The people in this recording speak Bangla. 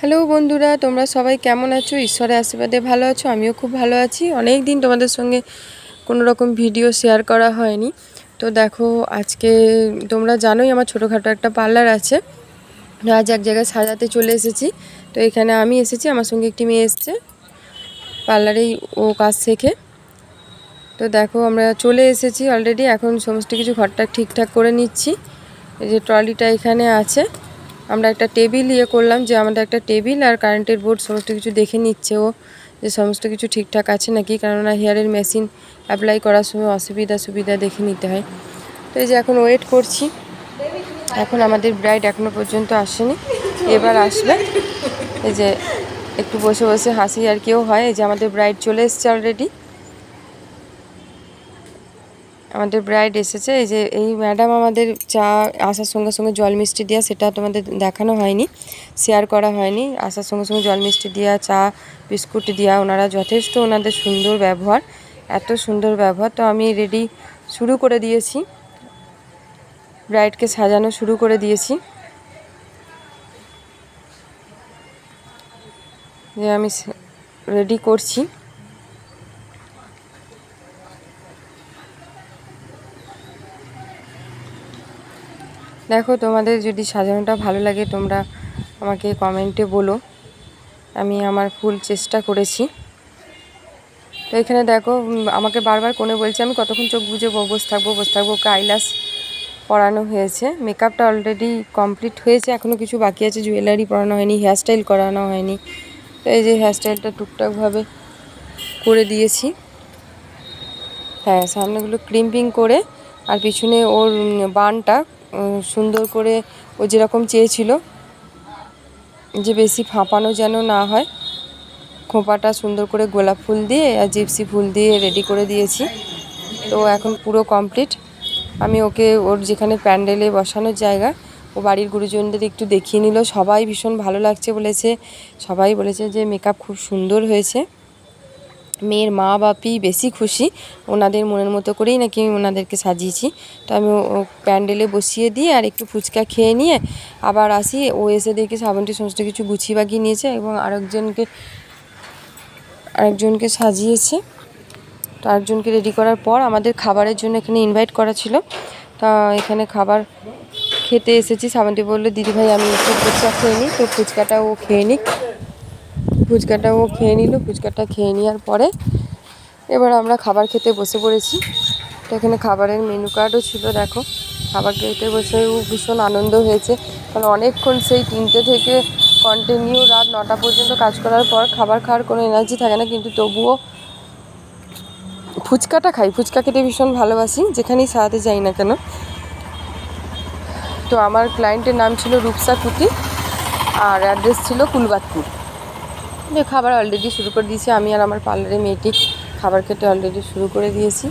হ্যালো বন্ধুরা, তোমরা সবাই কেমন আছো? ঈশ্বরের আশীর্বাদে ভালো আছো, আমিও খুব ভালো আছি। অনেক দিন তোমাদের সঙ্গে কোনো রকম ভিডিও শেয়ার করা হয়নি। তো দেখো, আজকে তোমরা জানোই আমার ছোটোখাটো একটা পার্লার আছে। আজ এক জায়গায় সাজাতে চলে এসেছি। তো এখানে আমি এসেছি, আমার সঙ্গে একটি মেয়ে এসছে পার্লারেই ও কাজ শেখে। তো দেখো, আমরা চলে এসেছি অলরেডি এখন সমস্ত কিছু ঘরটা ঠিকঠাক করে নিচ্ছি। এই যে ট্রলিটা এখানে আছে। আমরা একটা টেবিল ইয়ে করলাম যে আমাদের একটা টেবিল আর কারেন্টের বোর্ড সমস্ত কিছু দেখে নিচ্ছে ও, যে সমস্ত কিছু ঠিকঠাক আছে নাকি? কেননা হেয়ারের মেশিন অ্যাপ্লাই করার সময় অসুবিধা সুবিধা দেখে নিতে হয়। তো এই যে এখন ওয়েট করছি। এখন আমাদের ব্রাইড এখনও পর্যন্ত আসেনি। এবার আসবে। এই যে একটু বসে বসে হাসি আর কেউ হয়। এই যে আমাদের ব্রাইড চলে এসছে অলরেডি আমাদের ব্রাইড এসেছে। এই যে, এই ম্যাডাম আমাদের চা আসার সঙ্গে সঙ্গে জল মিষ্টি দেওয়া সেটা তোমাদের দেখানো হয়নি শেয়ার করা হয়নি। আসার সঙ্গে সঙ্গে জল মিষ্টি দেওয়া চা, বিস্কুট দেওয়া ওনারা যথেষ্ট ওনাদের সুন্দর ব্যবহার, এত সুন্দর ব্যবহার। তো আমি রেডি শুরু করে দিয়েছি। ব্রাইডকে সাজানো শুরু করে দিয়েছি। যে আমি রেডি করছি। দেখো, তোমাদের যদি সাজানোটা ভালো লাগে, তোমরা আমাকে কমেন্টে বলো। আমি আমার ফুল চেষ্টা করেছি। তো এখানে দেখো আমাকে বারবার কোনে বলছে, আমি কতক্ষণ চোখ বুঝে বসে থাকব বসে থাকব? ওকে আইলাস পরানো হয়েছে। মেকআপটা অলরেডি কমপ্লিট হয়েছে এখনও কিছু বাকি আছে। জুয়েলারি পরানো হয়নি হেয়ারস্টাইল করানো হয়নি। তো এই যে হেয়ারস্টাইলটা টুকটাকভাবে করে দিয়েছি। হ্যাঁ সামনেগুলো ক্রিম্পিং করে, আর পিছনে ওর বানটা সুন্দর করে ও যেরকম চেয়েছিল যে বেশি ফাঁপানো যেন না হয়, খোঁপাটা সুন্দর করে গোলাপ ফুল দিয়ে আর জিপসি ফুল দিয়ে রেডি করে দিয়েছি। তো এখন পুরো কমপ্লিট আমি ওকে ওর যেখানে প্যান্ডেলে বসানোর জায়গা, ও বাড়ির গুরুজনদের একটু দেখিয়ে নিল। সবাই ভীষণ ভালো লাগছে বলেছে। সবাই বলেছে যে মেকআপ খুব সুন্দর হয়েছে। মেয়ের মা বাপি বেশি খুশি। ওনাদের মনের মতো করেই নাকি আমি ওনাদেরকে সাজিয়েছি। তো আমি ও প্যান্ডেলে বসিয়ে দিয়ে আর একটু ফুচকা খেয়ে নিয়ে আবার আসি। ও এসে দেখি শ্রাবন্তী সমস্ত কিছু গুছিয়ে বাগিয়ে নিয়েছে এবং আরেকজনকে আরেকজনকে সাজিয়েছে। তো আরেকজনকে রেডি করার পর আমাদের খাবারের জন্য এখানে ইনভাইট করা ছিল। তা এখানে খাবার খেতে এসেছি। শ্রাবন্তী বলল, দিদিভাই, আমি একটু ফুচকা খেয়ে নিই। তো ফুচকাটা ও খেয়ে নিক। ফুচকাটা ও খেয়ে নিল, ফুচকাটা খেয়ে নেওয়ার পরে এবার আমরা খাবার খেতে বসে পড়েছি। তো এখানে খাবারের মেনু কার্ডও ছিল, দেখো। খাবার খেতে বসেও ভীষণ আনন্দ হয়েছে। কারণ অনেকক্ষণ সেই তিনটে থেকে কন্টিনিউ রাত নটা পর্যন্ত কাজ করার পর খাবার খাওয়ার কোনো এনার্জি থাকে না, কিন্তু তবুও ফুচকাটা খাই। ফুচকা খেতে ভীষণ ভালোবাসি, যেখানেই সারাতে যাই না কেন। তো আমার ক্লায়েন্টের নাম ছিল রূপসা কুটি, আর অ্যাড্রেস ছিল কুলবাতপুর। খাবার অলরেডি শুরু করে দিয়েছি, আমি আর আমার পার্লারে মেয়েটি খাবার খেতে অলরেডি শুরু করে দিয়েছি।